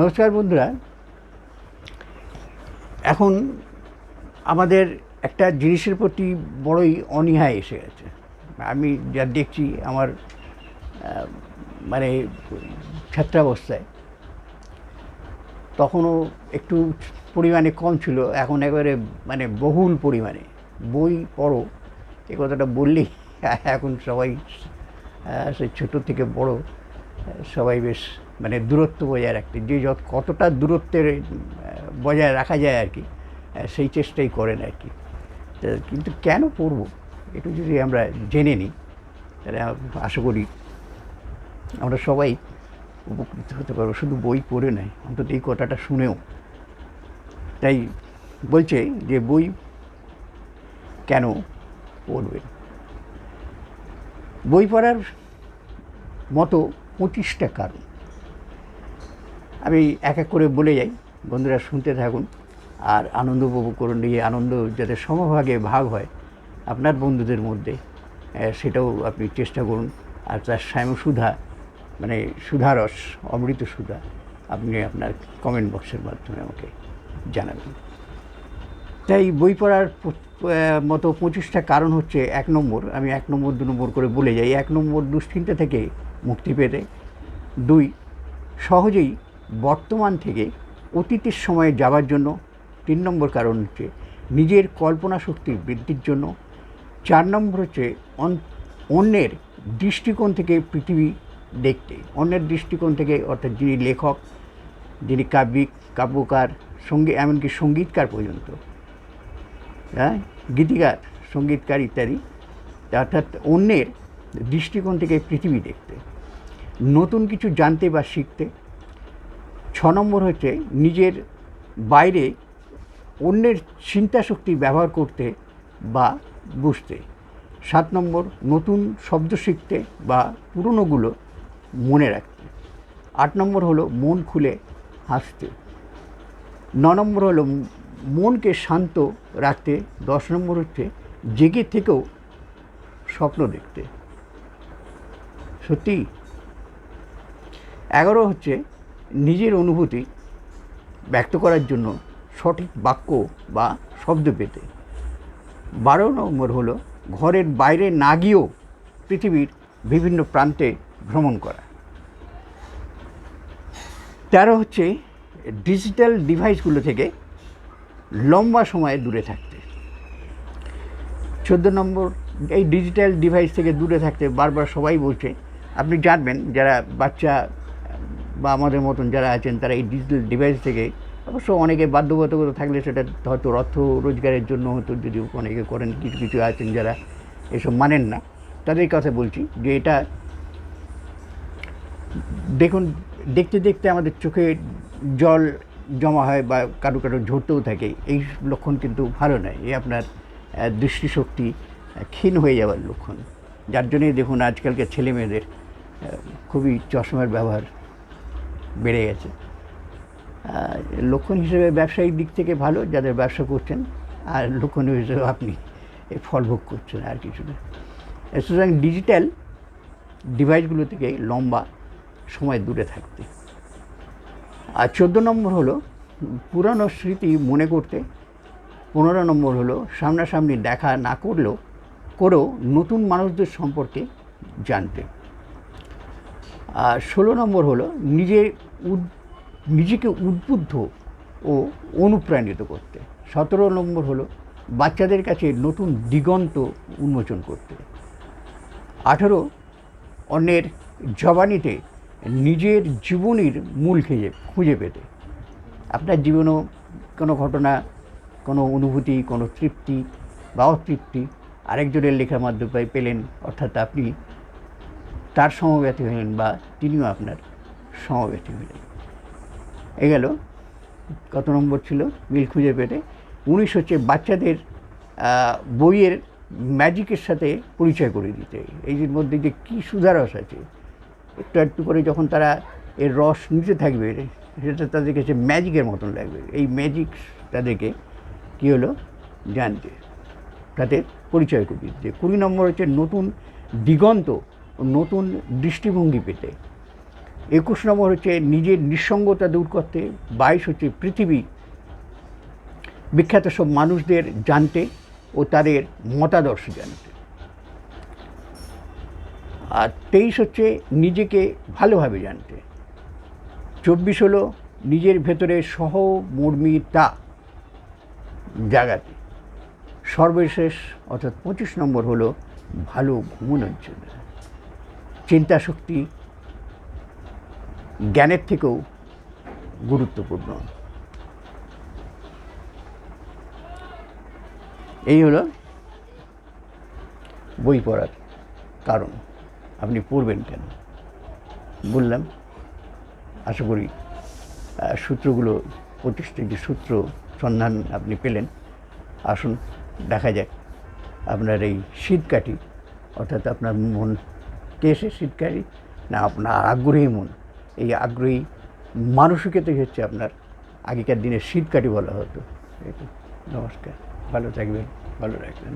নমস্কার বন্ধুরা। এখন আমাদের একটা জিনিসের প্রতি বড়ই অনীহা এসে গেছে। আমি যা দেখছি আমার মানে ছাত্রাবস্থায়, তখনও একটু পরিমাণে কম ছিল। এখন একেবারে মানে বহুল পরিমাণে। বই পড়ো, এ কথাটা বললেই এখন সবাই সে ছোটো থেকে বড়, সবাই বেশ মানে দূরত্ব বজায় রাখতে, যে যত, কতটা দূরত্বের বজায় রাখা যায় আর কি সেই চেষ্টাই করেন আর কি। কিন্তু কেন পড়ব একটু যদি আমরা জেনে নিই, তাহলে আশা করি আমরা সবাই উপকৃত হতে পারব। শুধু বই পড়ে নয়, অন্তত এই কথাটা শুনেও। তাই বলছে যে বই কেন পড়বেন? বই পড়ার মতো পঁচিশটা কারণ। আমি এক এক করে বলে যাই। বন্ধুরা শুনতে থাকুন আর আনন্দ উপভোগ করুন। এই আনন্দ যাতে সমভাগে ভাগ হয় আপনার বন্ধুদের মধ্যে সেটাও আপনি চেষ্টা করুন। আর তার শ্যাম সুধা মানে সুধারস, অমৃত সুধা, আপনি আপনার কমেন্ট বক্সের মাধ্যমে আমাকে জানাবেন। তাই বই পড়ার মতো পঁচিশটা কারণ হচ্ছে এক নম্বর। আমি এক নম্বর, দু নম্বর করে বলে যাই। এক নম্বর দুশ্চিন্তা থেকে মুক্তি পেতে। দুই, সহজেই বর্তমান থেকে অতীতের সময়ে যাওয়ার জন্য তিন নম্বর কারণ হচ্ছে নিজের কল্পনা শক্তির বৃদ্ধির জন্য। চার নম্বর হচ্ছে অন- অন্যের দৃষ্টিকোণ থেকে পৃথিবী দেখতে। অন্যের দৃষ্টিকোণ থেকে অর্থাৎ যিনি লেখক, যিনি কাব্যিক, কাব্যকার, সঙ্গী, এমনকি সঙ্গীতকার পর্যন্ত হ্যাঁ গীতিকার, সঙ্গীতকার ইত্যাদি, অর্থাৎ অন্যের দৃষ্টিকোণ থেকে পৃথিবী দেখতে। নতুন কিছু জানতে বা শিখতে ছ নম্বর হচ্ছে নিজের বাইরে অন্যের চিন্তা শক্তি ব্যবহার করতে বা বুঝতে। সাত নম্বর, নতুন শব্দ শিখতে বা পুরনোগুলো মনে রাখতে। আট নম্বর হলো মন খুলে হাসতে। ন নম্বর হলো মনকে শান্ত রাখতে। দশ নম্বর হচ্ছে জেগে থেকেও স্বপ্ন দেখতে। সত্যি এগারো হচ্ছে নিজের অনুভূতি ব্যক্ত করার জন্য সঠিক বাক্য বা শব্দ পেতে। বারো নম্বর হলো, ঘরের বাইরে না গিয়েও পৃথিবীর বিভিন্ন প্রান্তে ভ্রমণ করা। তেরো হচ্ছে, ডিজিটাল ডিভাইসগুলো থেকে লম্বা সময়ে দূরে থাকতে। চোদ্দ নম্বর, এই ডিজিটাল ডিভাইস থেকে দূরে থাকতে বারবার সবাই বলছে, আপনি জানবেন, যারা বাচ্চা বা আমাদের মতন যারা আছেন, তারা এই ডিজিটাল ডিভাইস থেকে অবশ্য অনেকে বাধ্যবাধকতা থাকলে সেটা হয়তো অর্থ রোজগারের জন্য হয়তো যদি অনেকে করেন, কিছু কিছু আছেন যারা এসব মানেন না। তাদের কথা বলছি যে এটা দেখুন, দেখতে দেখতে আমাদের চোখে জল জমা হয় বা কারও কারও ঝরতেও থাকে। এই লক্ষণ কিন্তু ভালো নয়। এই আপনার দৃষ্টিশক্তি ক্ষীণ হয়ে যাওয়ার লক্ষণ। যার জন্যই দেখুন, আজকালকার ছেলেমেয়েদের খুবই চশমার ব্যবহার বেড়ে গেছে। লক্ষণ হিসেবে ব্যবসায়িক দিক থেকে ভালো যাদের ব্যবসা করছেন, আর লক্ষণ হিসেবে আপনি এই ফল ভোগ করছেন আর কিছু না সুতরাং ডিজিটাল ডিভাইসগুলো থেকে লম্বা সময় দূরে থাকতে। আর চোদ্দ নম্বর হলো, পুরানো স্মৃতি মনে করতে। পনেরো নম্বর হলো, সামনাসামনি দেখা না করলেও, করেও নতুন মানুষদের সম্পর্কে জানতে। আর ষোলো নম্বর হলো, নিজের নিজেকে উদ্বুদ্ধ ও অনুপ্রাণিত করতে। সতেরো নম্বর হলো বাচ্চাদের কাছে নতুন দিগন্ত উন্মোচন করতে। আঠেরো, অন্যের জবানিতে নিজের জীবনীর মূল খেয়ে, খুঁজে পেতে। আপনার জীবনেও কোনো ঘটনা, কোনো অনুভূতি, কোনো তৃপ্তি বা অতৃপ্তি আরেকজনের লেখার মাধ্যমে পেলেন, অর্থাৎ আপনি তার সমব্যথী হলেন বা তিনিও আপনার সমব্যথী হলেন এ গেল, কত নম্বর ছিল? মিল খুঁজে পেতে। উনিশ হচ্ছে বাচ্চাদের বইয়ের ম্যাজিকের সাথে পরিচয় করে দিতে। এই যে মধ্যে যে কী সুধারস আছে। একটু একটু করে যখন তারা এর রস নিতে থাকবে, সেটা তাদের কাছে ম্যাজিকের মতন লাগবে। এই ম্যাজিক তাদেরকে কী হলো? জানতে তাদের পরিচয় করে দিতে। কুড়ি নম্বর হচ্ছে নতুন দিগন্ত নতুন দৃষ্টিভঙ্গি পেতে। একুশ নম্বর হচ্ছে নিজের নিঃসঙ্গতা দূর করতে, বাইশ হচ্ছে পৃথিবী বিখ্যাত সব মানুষদের জানতে ও তাদের মতাদর্শ জানতে। আর তেইশ হচ্ছে নিজেকে ভালোভাবে জানতে। চব্বিশ হলো নিজের ভেতরে সহমর্মিতা জাগাতে। সর্বশেষ অর্থাৎ পঁচিশ নম্বর হলো ভালো ঘুমানোর জন্য। চিন্তা শক্তি জ্ঞানের থেকেও গুরুত্বপূর্ণ। এই হলো বই পড়ার কারণ। আপনি পড়বেন কেন? বললাম, আশা করি সূত্রগুলো, প্রতিষ্ঠিত যে সূত্র সন্ধান আপনি পেলেন, আসুন, দেখা যাক আপনার এই শীতকাঠি, অর্থাৎ আপনার মন কেসে শীতকাঠি, না আপনার আগ্রহী মন? এই আগ্রহী মানসিকতাই হচ্ছে আপনার আগেকার দিনে শীতকাটি বলা হতো। নমস্কার। ভালো থাকবেন, ভালো রাখবেন।